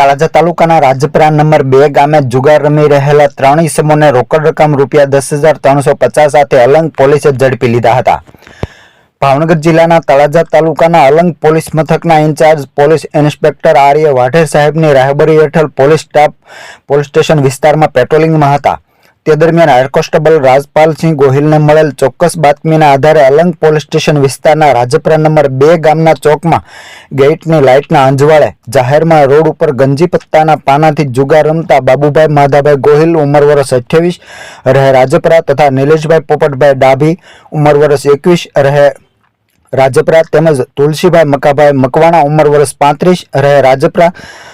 તળાજા તાલુકાના રાજપરા નંબર બે ગામે જુગાર રમી રહેલા ત્રણ ઇસમોને રોકડ રકમ રૂપિયા દસ હજાર ત્રણસો પચાસ સાથે અલંગ પોલીસે ઝડપી લીધા હતા. ભાવનગર જિલ્લાના તળાજા તાલુકાના અલંગ પોલીસ મથકના in charge police inspector Arya Vadher સાહેબની રાહબરી હેઠળ પોલીસ સ્ટાફ પોલીસ સ્ટેશન વિસ્તારમાં પેટ્રોલિંગમાં હતા. તે દરમિયાન હેડ કોન્સ્ટેબલ રાજપાલસિંહ ગોહિલને મળેલ ચોક્કસ બાતમીના આધારે અલંગ પોલીસ સ્ટેશન વિસ્તારના રાજપરા નંબર બે ગામના ચોકમાં ગેટની લાઇટના અંજવાળે જાહેરમાં રોડ ઉપર ગંજી પત્તાના પાનાથી જુગાર રમતા બાબુભાઈ માધાભાઈ ગોહિલ ઉંમર વર્ષ અઠ્યાવીસ, રહે રાજપરા, તથા નિલેશભાઈ પોપટભાઈ ડાભી ઉંમર વર્ષ એકવીસ, રહે રાજપરા તેમજ તુલસીભાઈ મકાભાઈ મકવાણા ઉંમર વર્ષ પાંત્રીસ રહે રાજપરા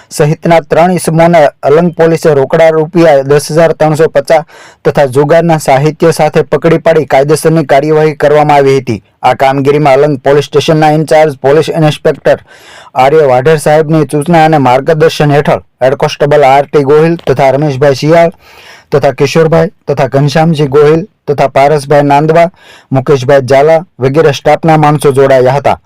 સહિતના ત્રણ ઇસમોને અલંગ પોલીસે રોકડા રૂપિયા દસ હજાર ત્રણસો પચાસ તથા જુગારના સાહિત્ય સાથે પકડી પાડી કાયદેસરની કાર્યવાહી કરવામાં આવી હતી. આ કામગીરીમાં અલંગ પોલીસ સ્ટેશનના in charge, police inspector Arya Vadher સાહેબની સૂચના અને માર્ગદર્શન હેઠળ head constable R T Gohil તથા રમેશભાઈ શિયાળ તથા કિશોરભાઈ તથા ઘનશ્યામજી ગોહિલ તથા પારસભાઈ નાંદવા મુકેશભાઈ ઝાલા વગેરે સ્ટાફના માણસો જોડાયા હતા.